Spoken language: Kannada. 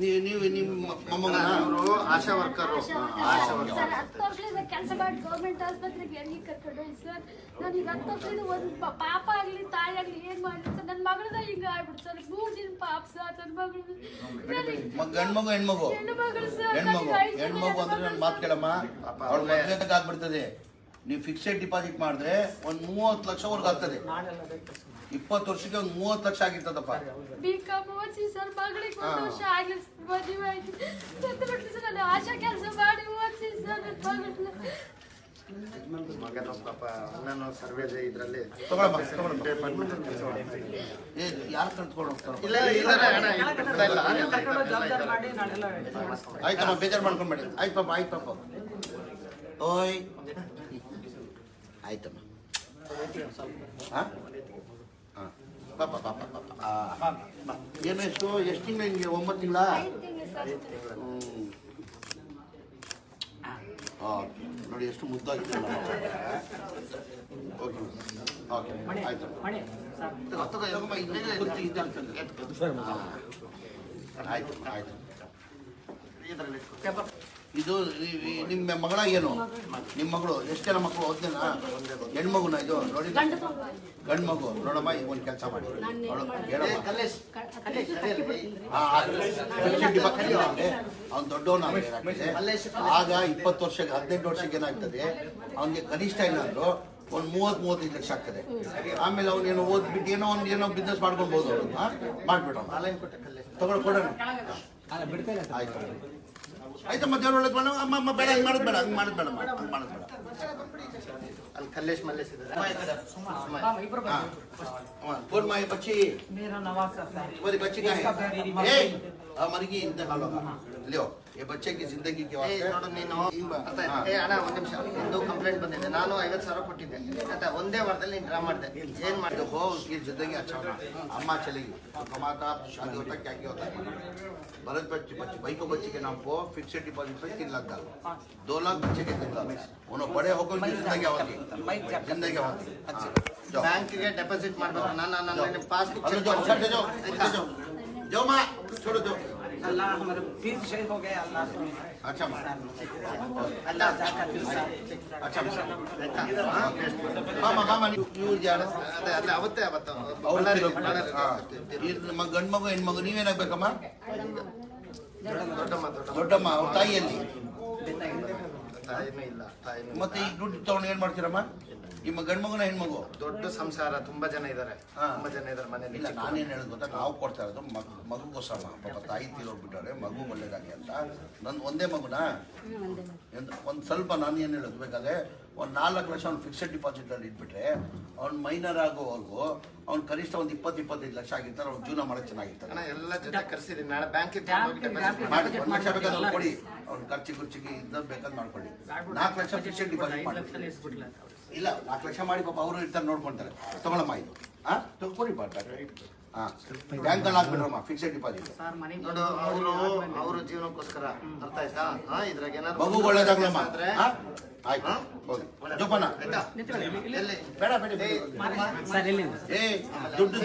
ನೀವು ನೀವು ನಿಮ್ಮ ಮೊಮ್ಮಗ. ASHA worker. ASHA worker. Sir ಹತ್ತು ವರ್ಷದಿಂದ ಕೆಲಸ ಮಾಡಿ ಗೌರ್ಮೆಂಟ್ ಆಸ್ಪತ್ರೆಗೆ ಎಲ್ಲಿ ಕರ್ಕೊಂಡೋಗಿ ಸರ್? ನಾನು ಈಗ ಹತ್ತು ವರ್ಷದಿಂದ ಒಂದು ಪಾಪ ಆಗಲಿ ತಾಯಿ ಆಗಲಿ ಏನು ಮಾಡಲಿ ಸರ್? ನನ್ನ ಮಗಳದ ಹಿಂಗೆ ಆಗ್ಬಿಡ್ತು ಸರ್. ಮೂರು ದಿನ ಪಾಪ ಸರ್ ನನ್ನ ಮಗಳು ಗಂಡು ಮಗು. ಹೆಣ್ಮಗು ಹೆಣ್ಮಗು ಹೆಣ್ಮಗು ಅಂದ್ರೆ ನನ್ನ ಮಾತು ಕೇಳಮ್ಮ? ಅವಳ ಮದ್ವೆಗೆ ಆಗ್ಬಿಡ್ತದೆ. ನೀವು ಫಿಕ್ಸೆಡ್ ಡಿಪಾಸಿಟ್ ಮಾಡಿದ್ರೆ ಒಂದ್ ಮೂವತ್ತು ಲಕ್ಷವರೆಗೂ ಆಗ್ತದೆ. ಇಪ್ಪತ್ತು ವರ್ಷಕ್ಕೆ ಒಂದು ಮೂವತ್ತು ಲಕ್ಷ ಆಗಿರ್ತದಪ್ಪ. ಬಿ ಕಾಮ್ ಓದಿಸಿ ಸರ್? ಆಗಲಿ ಸರ್ ಮದುವೆ ಆಯ್ತು ಸತ್ತು ಬಿಟ್ಲು ಸರ್ ನಾನು ಆಶಾ ಕೆಲಸ ಮಾಡಿ ಓದಿಸಿ ಸರ್ ನನ್ನ ಮಗಳನ್ನ ಮಗನ ಪಾಪ ಅಣ್ಣನು ಸರ್ವೆ ಇದ್ರಲ್ಲಿ ಯಾರು ಹೋಗ್ತಾರ ಇಲ್ಲ ಇಲ್ಲ ಆಯ್ತಮ್ಮ ಬೇಜಾರು ಮಾಡ್ಕೊಂಬೇಡಿ ಆಯ್ತು ಪಾಪ ಆಯ್ತು ಪಾಪ ಓಯ್ ಆಯ್ತಮ್ಮ ಹಾ ಏನು ಎಷ್ಟು ಎಷ್ಟು ತಿಂಗಳು ನಿಮಗೆ ಒಂಬತ್ತು ತಿಂಗಳ ನೋಡಿ ಎಷ್ಟು ಮುದ್ದಾಗಿದೆ ಓಕೆ ಓಕೆ ಆಯ್ತು. ಆಯ್ತು ಆಯ್ತು ಇದರಲ್ಲಿ ಇದು ನಿಮ್ಮ ಮಗಳ ಏನು? ನಿಮ್ಮ ಮಗಳು. ಎಷ್ಟು ಜನ ಮಕ್ಕಳು? ಓದ್ತೇನ ಹೆಣ್ಮಗುನ ಇದು? ನೋಡಿ. ಗಂಡು ಮಗು ನೋಡಮ್ಮ ಈಗ ಒಂದು ಕೆಲಸ ಮಾಡಿ. ಅವ್ನು. ದೊಡ್ಡವನ ಆಗ ಇಪ್ಪತ್ತು ವರ್ಷಕ್ಕೆ ಹದಿನೆಂಟು ವರ್ಷಕ್ಕೆ ಏನಾಗ್ತದೆ? ಅವನಿಗೆ ಕನಿಷ್ಠ ಏನಾದ್ರು ಒಂದು ಮೂವತ್ ಮೂವತ್ತೈದು ಲಕ್ಷ ಆಗ್ತದೆ. ಆಮೇಲೆ ಅವನೇನೋ ಓದ್ಬಿಟ್ಟು ಏನೋ ಒಂದು ಏನೋ ಬಿಸ್ನೆಸ್ ಮಾಡ್ಕೊಳ್ಬೋದು ಅವ್ರನ್ನ ಮಾಡ್ಬಿಡೋಣ ಆನ್ಲೈನ್ ಕೊಟ್ಟೆ ಆಯ್ತು ಮತ್ತೆ ದೇವ್ರ ಒಳಗೆ ಮಾಡೋಣ ಅಮ್ಮ ಅಮ್ಮ ಬೇಡ ಹಂಗೆ ಮಾಡೋದು ಬೇಡ ಹಂಗೆ ಮಾಡೋದು ಬೇಡ ಹಂಗೆ ಮಾಡೋದು ಬೇಡ ಅಲ್ಲಿ ಕಲ್ಲೇಶ್ ಮಲ್ಲೇಶ್ ಇದ್ದಾರೆ ಫೋನ್ ಮಾಡಿ ಬಚ್ಚಿ ಬಚ್ಚಿ ಮರಗಿ ಇಂತ ಹಾಲು ಲಿಯೋ सर है तुम्हारी बच्ची का है ए हमारी की इंतकाल होगा लियो ये बच्चे की जिंदगी के ಏ, वास्ते ನೋಡು ನೀನು ಈಗ- ಅರ್ಥ ಹಾ. ಆಯ್ತಾ? ಏ ಅಣ್ಣ ಒಂದ್ ನಿಮಿಷ ಒಂದು ಕಂಪ್ಲೇಂಟ್ ಬಂದಿದೆ ನಾನು ಐವತ್ತು ಸಾವಿರ ಕೊಟ್ಟಿದ್ದೆ ಆಯ್ತಾ ಒಂದೇ ವಾರದಲ್ಲಿ ನೀನು ಡ್ರಾ ಮಾಡಿದೆ ಏನ್ ಮಾಡಿದೆ देखो उसकी जिंदगी अच्छा होना अम्मा चलेगी तो कमाता शादी होता क्या क्या होता है भरत बच्चे बच्चे भाई को बच्चे के नाम को फिक्सेड डिपॉजिट पे तीन लाख डालो दो लाख बच्चे के तीन लाख उन्होंने बड़े होकर उनकी जिंदगी होती जिंदगी होती हाँ, जाओ ಬ್ಯಾಂಕ್ಗೆ ಡೆಪಾಸಿಟ್ ಮಾಡ್ಬೇಕು ನಾನು ನನ್ನ ಪಾಸ್ಬುಕ್ हेलो जाओ उधर से जाओ उधर जाओ जाओ माँ छोड़ो जाओ अल्लाह हमारे पीर शहीद हो गए अल्लाह को अच्छा माँ अल्लाह जाकर फिर सर अच्छा ಮಾಮ ಮಾಮ ನೀವು ಇವ್ರು ಯಾರು ಅದೇ ಅದೇ ಅವತ್ತೇ ಅವತ್ತು ಅವ್ರು ಬಳ್ಳಾರಿ ತಿರುಗಿ- ಬಳ್ಳಾರಿ ಹಾ. ಈ ನಮ್ಮ ಗಂಡು ಮಗು ಹೆಣ್ಮಗು ನೀವೇನಾಗ್ಬೇಕಮ್ಮ ದೊಡ್ಡಮ್ಮ ದೊಡ್ಡಮ್ಮ ದೊಡ್ಡಮ್ಮ ಅವ್ರ ತಾಯಿಯಲ್ಲಿ ತಾಯಿನೂ ಇಲ್ಲ ತಾಯಿನೂ ಮತ್ತೆ ಈ ದುಡ್ಡು ತಗೊಂಡು ಏನ್ ಮಾಡ್ತೀರಮ್ಮ ನಿಮ್ಮ ಗಂಡು ಮಗುನ ಹೆಣ್ಮಗು ದೊಡ್ಡ ಸಂಸಾರ ತುಂಬಾ ಜನ ಇದ್ದಾರೆ ಹಾ. ತುಂಬಾ ಜನ ಇದ್ದಾರೆ ಮನೇಲಿ ಇಲ್ಲ ನಾನೇನು ಹೇಳೋದು ಗೊತ್ತಾ ನಾವು ಕೊಡ್ತಾ ಇರೋದು ಮಗು ಮಗುಗೋಸ್ಕರ ಪಾಪ ತಾಯಿ ತೀರೋಗ್ಬಿಟ್ಟವ್ರೆ ಮಗು ಒಳ್ಳೇದಾಗಿ ಅಂತ ನನ್ನ ಒಂದೇ ಮಗುನ ಎಂತ- ಒಂದ್ ಸ್ವಲ್ಪ ನಾನು ಏನು ಹೇಳೋದು ಬೇಕಾದ್ರೆ ಒಂದು ನಾಲ್ಕು ಲಕ್ಷ ಅವ್ನು ಫಿಕ್ಸೆಡ್ ಡಿಪಾಸಿಟ್ ಅಲ್ಲಿ ಇಟ್ಬಿಟ್ರೆ ಅವ್ನು ಮೈನರ್ ಆಗೋವರೆಗೂ ಅವ್ನು ಕನಿಷ್ಠ ಒಂದು ಇಪ್ಪತ್ತು ಇಪ್ಪತ್ತೈದು ಲಕ್ಷ ಆಗಿರ್ತಾರೆ ಅವ್ನು ಜೀವನ ಮಾಡಕ್ ಚೆನ್ನಾಗಿರ್ತಾರೆ ಅಣ್ಣ ಎಲ್ಲ ಜೊತೆ ಕರ್ಸಿದೀನಿ ನಾಳೆ ಬ್ಯಾಂಕಿಗೆ- ಮಾಡಿ ಒಂದು ಲಕ್ಷ ಬೇಕಾದ್ರೆ ಅವ್ನು ಕೊಡಿ ಅವ್ನು ಖರ್ಚು ಖರ್ಚಿಗೆ ಇದ್ದ ಬೇಕಾದ್ರೆ ಮಾಡ್ಕೊಳ್ಳಿ ನಾಲ್ಕು ಲಕ್ಷ ಫಿಕ್ಸೆಡ್ ಡಿಪಾಸಿಟ್ ಮಾಡಿ ಇಲ್ಲ ನಾಲ್ಕು ಲಕ್ಷ ಮಾಡಿ ಪಾಪ ಅವರು ಇರ್ತಾರೆ ನೋಡ್ಕೊಂತಾರೆ. ತಗೊಳಮ್ಮ ಇದು. ಹಾ ತಗೊಳ್ಳಿ ಪಾಪ ಹಾಂ ಬ್ಯಾಂಕ್ಗಳು ಡಿಪಾಸಿಟ್ ನೋಡು ಜೀವನಕ್ಕೋಸ್ಕರ ಅರ್ಥ ಹಾ ಇದ್ರಾಗ ಜೋಪಾನ. ಬೇಡ ದುಡ್ಡು